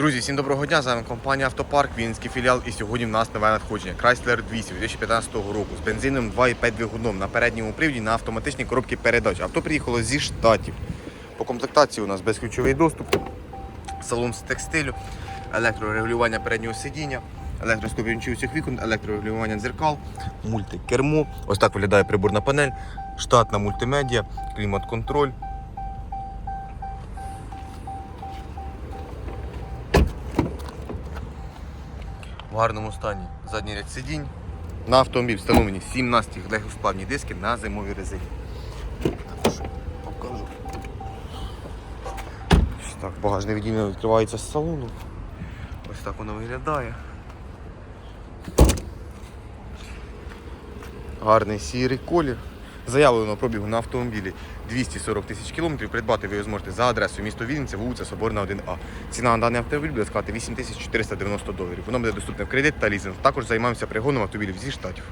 Друзі, всім доброго дня. З вами компанія Автопарк, Вінницький філіал. І сьогодні в нас нове надходження. Chrysler 200 2015 року з бензином 2,5 двигуном на передньому приводі на автоматичній коробці передач. Авто приїхало зі штатів. По комплектації у нас безключовий доступ, салон з текстилю, електрорегулювання переднього сидіння, електроскопінчі усіх вікон, електрорегулювання дзеркал, мультикермо. Ось так виглядає приборна панель, штатна мультимедіа, клімат-контроль. В гарному стані задній ряд сидінь. На автомобіль встановлені 17 легкосплавні диски на зимовій резині. Також так, багажне відділення відкривається з салону. Ось так воно виглядає. Гарний сірий колір. Заявленого пробігу на автомобілі 240 тисяч кілометрів. Придбати ви зможете за адресою місто Вінниця, вулиця Соборна 1А. Ціна на даний автомобіль буде складати 8490 доларів. Воно буде доступне в кредит та лізинг. Також займаємося пригоном автомобілів зі штатів.